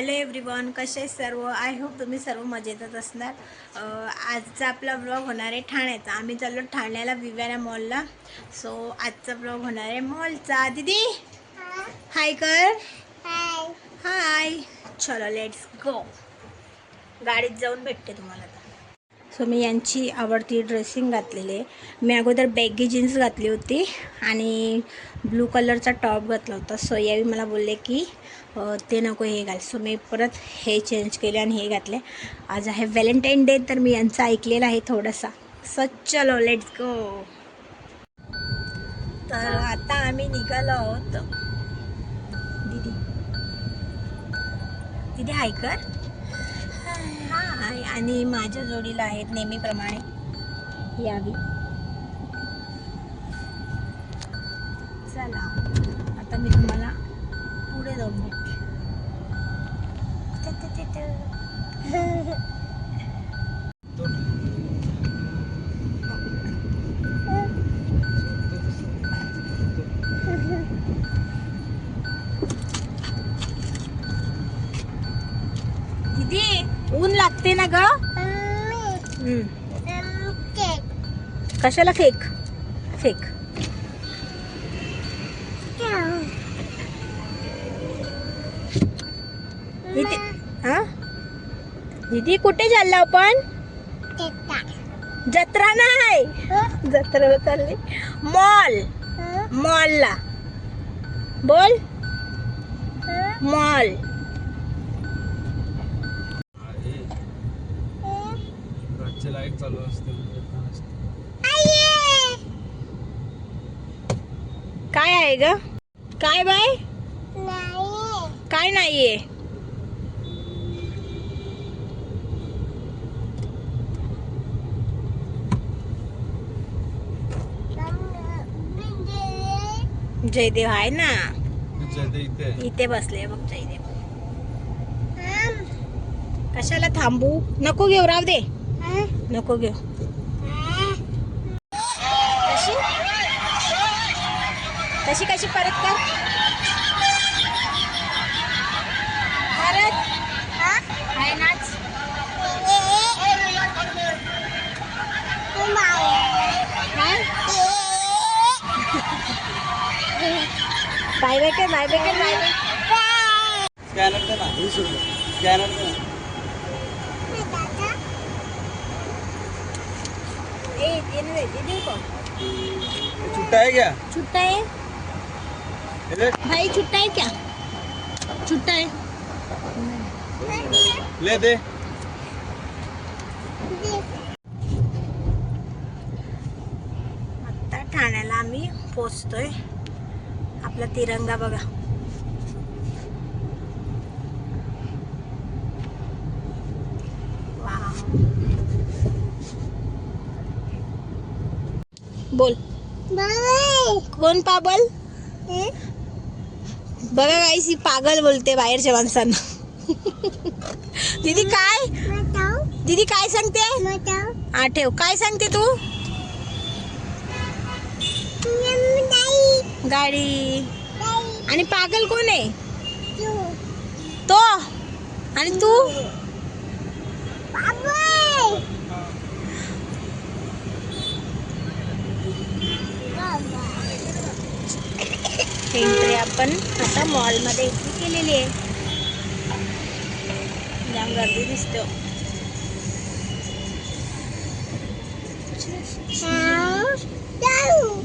Hello everyone कसे सर्व? I hope तुम्ही सर्व मजेतच असणार. आजचा आपला ब्लॉग होणार आहे ठाण्याचा. आम्ही चाललो ठाण्याला विव्याना मॉलला सो आजचा ब्लॉग होणार आहे मॉलचा दीदी हाय कर. हाय चलो लेट्स गो गाडीत जाऊन भेटते तुम्हाला सो मी यांची आवडती ड्रेसिंग घातलेली आहे. मी अगोदर बॅगी जीन्स घातली होती आणि ब्लू कलरचा टॉप घातला होता. सो यावेळी मला बोलले की ते नको हे घाल. सो मी परत हे चेंज केले आणि हे घातले. आज आहे व्हॅलेंटाईन डे तर मी यांचा ऐकलेला आहे थोडासा. सो चलो लेट्स गो तर आता आम्ही निघालो आहोत. दीदी. दीदी हाय कर. आहे आणि माझ्या जोडीला आहेत नेहमीप्रमाणे यावी चला आता मी तुम्हाला पुढे जाऊन भेटते दीदी! ऊन लागते ना ग. कशाला फेक फेक दीदी हा? दीदी कुठे चाललो आपण? जत्रा. नाही. जत्रेला चालली. मॉल. मॉलला. बोल. मॉल. चालू असते काय आहे ग? काय बाय काय नाहीये? जयदेव आहे ना? इथे बसले बघ जयदेव. कशाला थांबू? नको घेऊ राव दे. नको घेऊ. कशी? कशी कशी परत कर बाय बाय कर बाय बाय कर बाय बाय स्कॅनर दे ना ही सोड स्कॅनर दे ना ए येने दे दे दे को? ये छुट्टा है क्या छुट्टा है देख, भाई छुट्टा है क्या? छुट्टा है ले दे. आता ठाण्याला आम्ही पोचतोय. आपला तिरंगा बघा. बोल. कोण पाबल बघा काही पागल बोलते बाहेरच्या माणसांना. दीदी काय? दीदी काय सांगते? हा ठेव. काय सांगते तू? गाडी. आणि पागल कोण आहे? तो. आणि तू एंट्री आपण आता मॉलमध्ये एंट्री केलेली आहे. जाम गर्दी दिसतो.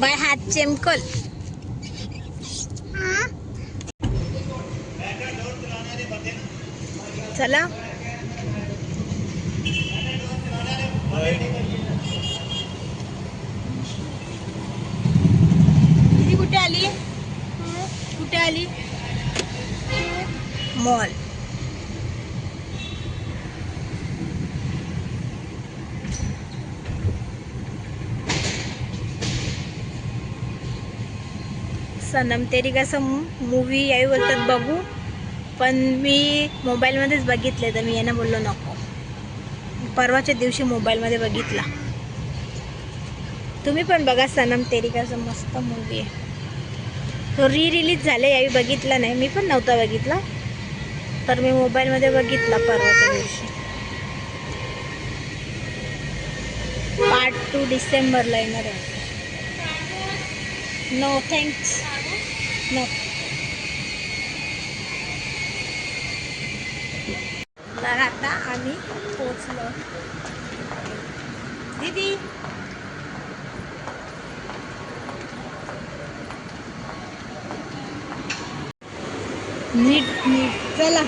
बाय हात चेमकल. चला दीदी कुठे आली कुठे आली? मॉल. सनम तेरी कसं मूवी यावी बोलतात बघू. पण मी मोबाईलमध्येच बघितले तर मी यांना बोललो नको. परवाच्या दिवशी मोबाईलमध्ये बघितला. तुम्ही पण बघा सनम तेरी कसं मस्त मूवी आहे. तो री रिलीज झाले यावी बघितला नाही. मी पण नव्हता बघितला. तर मी मोबाईलमध्ये बघितला परवाच्या दिवशी. पार्ट टू डिसेंबरला येणार आहे. नो थँक्स नो तर आता आम्ही पोचलो दीदी नीट नीट चला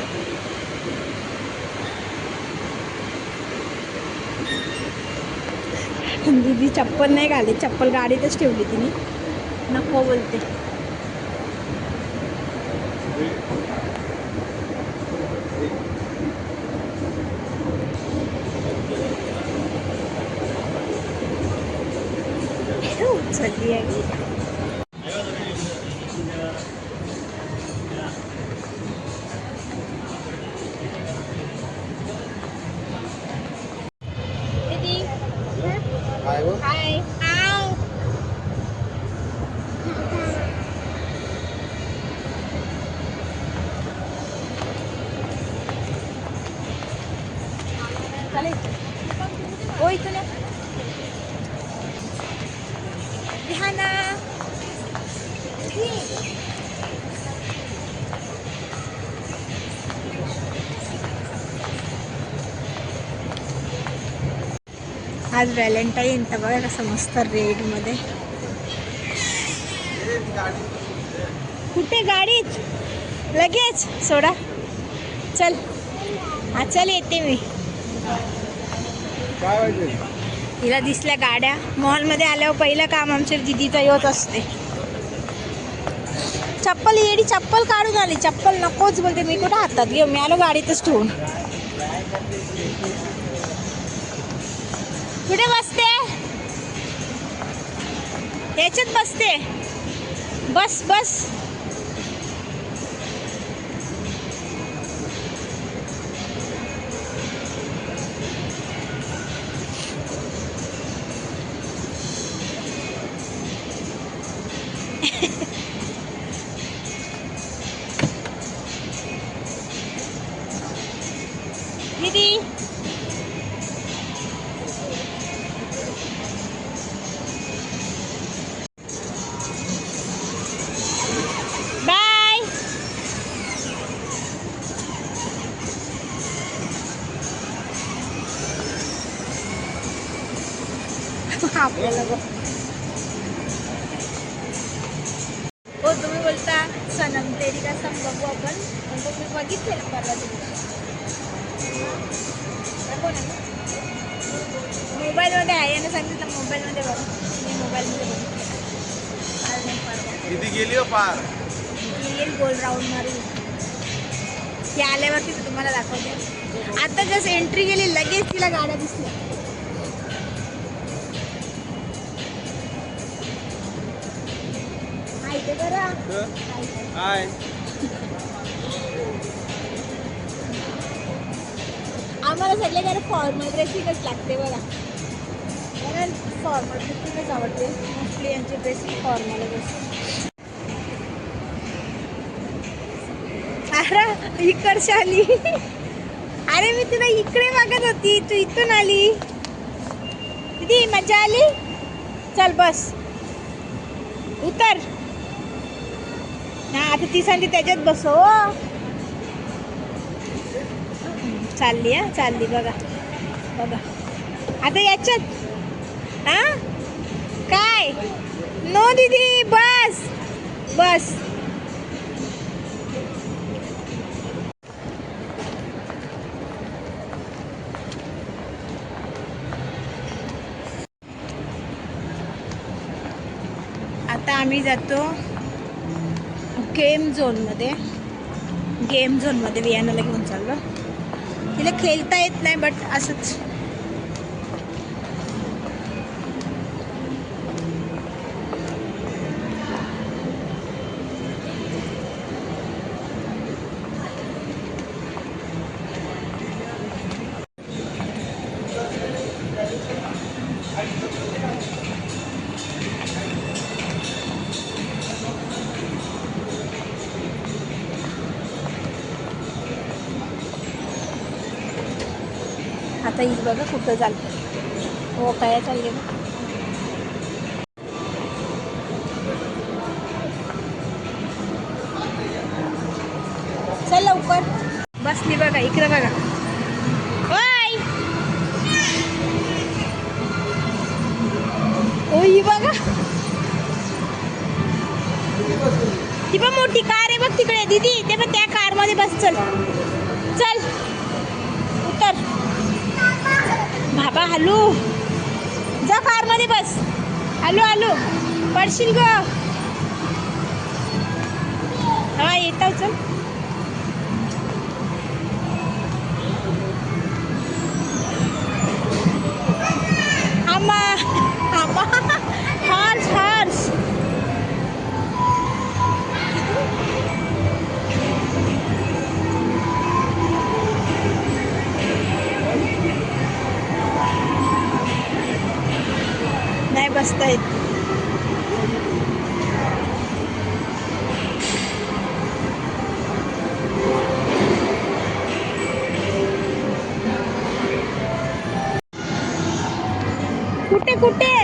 दीदी चप्पल नाही घाली चप्पल गाडीतच ठेवली तिने. नको बोलते. उचलली आहे. आज व्हॅलेंटाईन तर बघा कसं मस्त रेडमध्ये कुठे गाडीत? लगेच सोडा. चल. हा चल येते मी. तिला दिसल्या गाड्या. मॉलमध्ये आल्यावर पहिलं काम आमच्या दिदीचं येत असते. चप्पल येडी चप्पल काढून आली. चप्पल नकोच बोलते. मी कुठं हातात घेऊ? मी आलो गाडीतच ठेवून. कुठे बसते? याच्यात बसते. बस बस. तुम्हाला दाखवते. आता जस्ट एंट्री गेली लगेच तिला गाड्या दिसल्या. काय आम्हाला सगळे जरा फॉर्मल ड्रेसिंगच लागते बघा. मला फॉर्मल ड्रेसिंगच आवडते. मोस्टली यांची ड्रेसिंग फॉर्मलच असते अरे इकडशी आली अरे मी तुला इकडे मागत होती. तू इथून आली. किती मजा आली? चल बस. उतर. हा आता ती सांगते त्याच्यात बसो हो. चालली हा चालली बघा. बघा. आता याच्यात हा? काय? नो दीदी बस. बस. आम्ही जातो गेम झोनमध्ये. गेम झोनमध्ये वियानाला घेऊन चाललो. तिला खेळता येत नाही बट असंच ही चालतं हो काय चालले चल लवकर. बसली बघा इकडे बघा. ओय! ओ बघा. ती पण मोठी कार आहे बघ तिकडे. दीदी ते पण त्या कारमध्ये बस चल. चल उतर बाबा हॅलो. जा कारमध्ये बस. Hello hello. पडशील ग. हा येत चल. कुठे?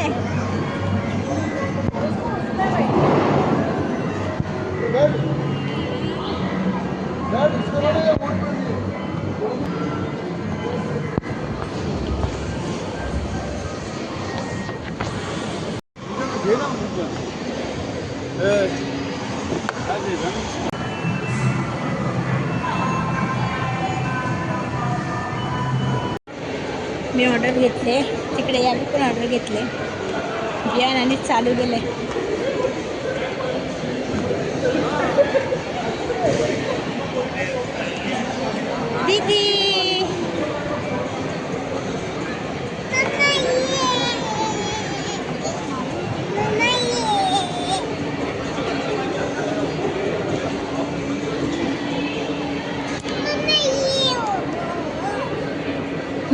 आहे घेतले. बियाण आणि चालू गेले. दीदी!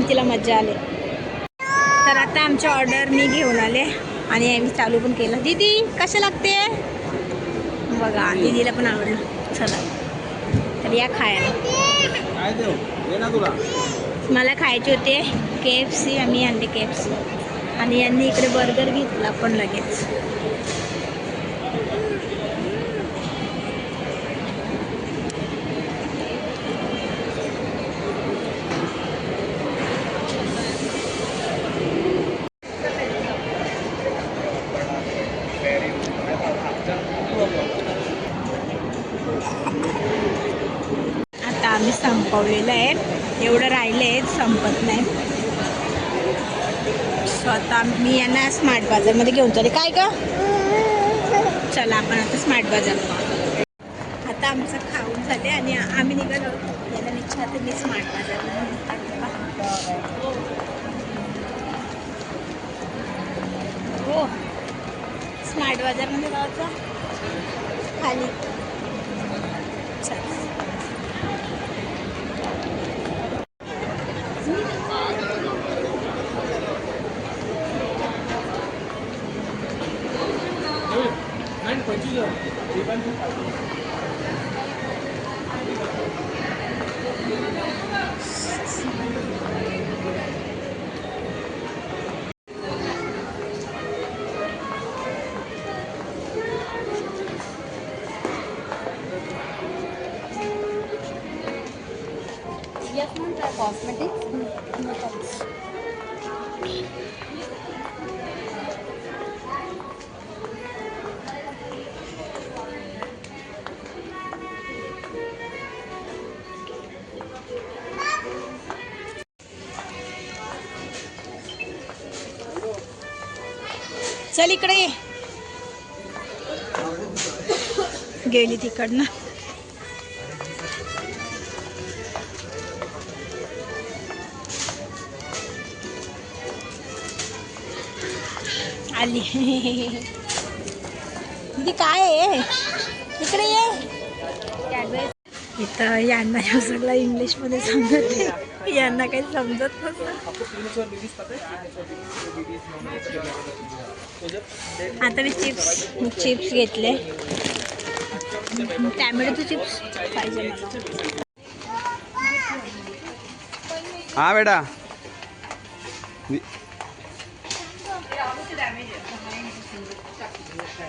तिला मज्जा आली. तर आता आमची ऑर्डर मी घेऊन आले आणि आम्ही चालू पण केलं. दीदी कसं लागते? बघा दीदीला पण आवडलं. चला. तर या खायला. मला खायचे होते के एफ सी आम्ही आणले के एफ सी आणि यांनी इकडे बर्गर घेतला पण लगेच आता आम्ही संपवलेलं आहे एवढं राहिलं आहे संपत नाही सो आता मी यांना स्मार्ट बाजारमध्ये घेऊन चालले काय का चला आपण आता स्मार्ट बाजार आता आमचं खाऊन झाले आणि आम्ही निघालो. याला विचारते मी स्मार्ट बाजार हो. स्मार्ट बाजारमध्ये जायचं. खाली. चल इकडे ये. गेली तिकडनं. आली दीदी काय आहे? इकडे ये. इथं यांना ह्या सगळं इंग्लिशमध्ये समजत नाही. यांना काही समजत नसतं. आता मी चिप्स चिप्स घेतले. टॅमॅटोचे चिप्स पाहिजे हा बेटा.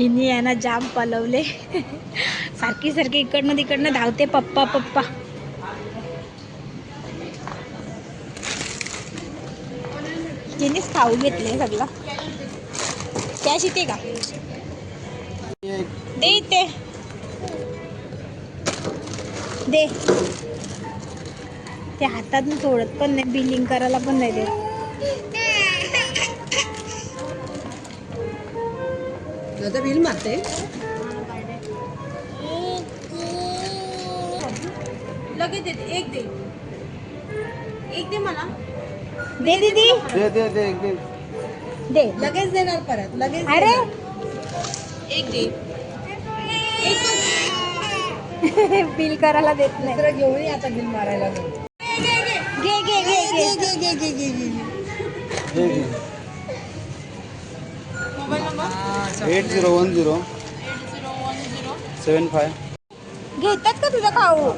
हिने यांना जाम पलवले. सारखी सारखी इकडनं तिकडनं धावते पप्पा पप्पा. हिनेच खाऊ घेतले सगळं. कॅश येते का? दे इथे. दे. ते हातात सोडत पण नाही बिलिंग करायला पण नाही देत. आता बिल मारते. लगेच देते एक दे. एक दे मला. दे दीदी. दे दे दे एक दे. दे. लगेच देणार परत लगेच अरे. एक दे. बिल करायला देत नाही. दुसरं घेऊन ये आता बिल मारायला घे घे घे घे. घे घे घे घे घे हे घे. Eight zero one zero seven five. घेतात का तुझा खाऊ?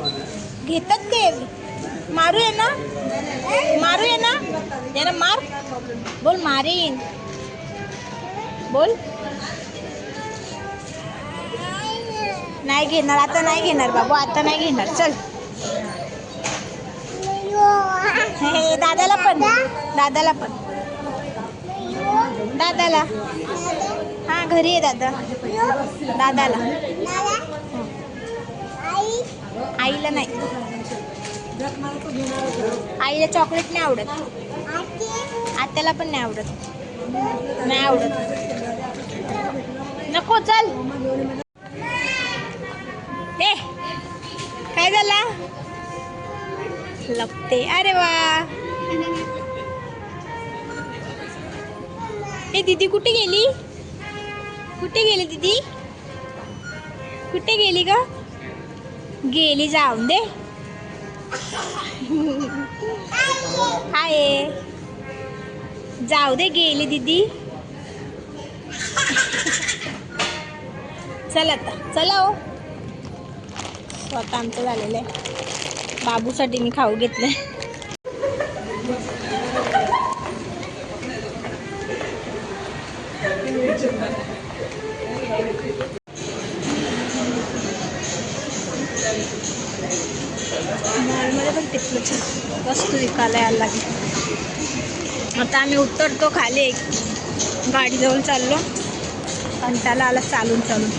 घेतात ते. मारू ये ना. मारू ये ना. याला मार. बोल मारीन बोल. नाही घेणार आता नाही घेणार बाबू आता नाही घेणार. चल. हे दादाला पण. दादाला पण. दादाला. घरी आहे दादा. दादाला. आईला नाही. आईला चॉकलेट नाही आवडत. आत्याला पण नाही आवडत. नाही आवडत. नको चल. ए काय झाला? लपते. अरे वा. ए दीदी कुठे गेली? कुठे गेली दीदी? कुठे गेली का गेली जाऊन दे. हाय जाऊ दे गेली दीदी. चल आता चला हो स्वतः आमचं झालेलं आहे. बाबूसाठी मी खाऊ घेतलं आता आम्ही उतरतो खाली. एक गाडीजवळ चाललो. आणि त्याला आला चालून चालून.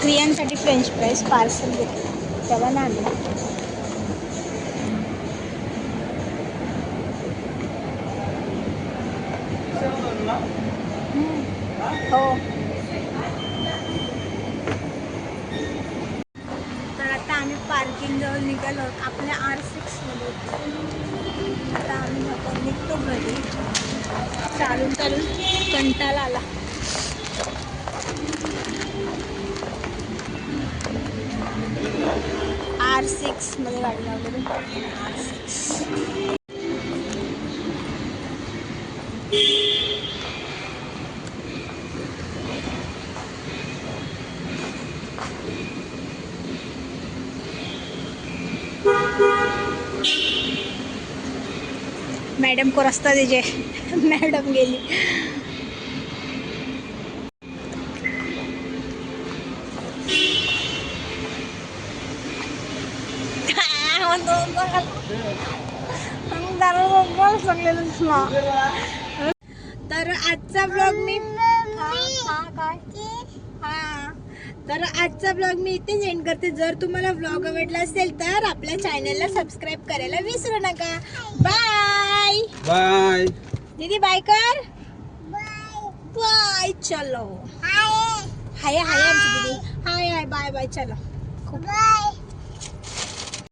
क्रियांसाठी फ्रेंच फ्राईज पार्सल घेतलं तेव्हा ना आणलं हो. तर आता आम्ही पार्किंग जवळ निघालो. आपल्या आर सिक्समध्ये आता आम्ही निघतो घरी. चालून चालून कंटाला आला. आर सिक्समध्ये गाडी लावलेली. आर सिक्स मॅडम को रस्ता दीजिए। मॅडम गेली. तर आजचा ब्लॉग मी काय? हा. तर आजचा ब्लॉग मी इथेच एंड करते. जर तुम्हाला ब्लॉग आवडला असेल तर आपल्या चॅनलला सबस्क्राईब करायला विसरू नका. बाय. बाय. दीदी बाय कर. बाय. चलो. हाय. हाय आमची दीदी. हाय हाय बाय बाय चलो. खूप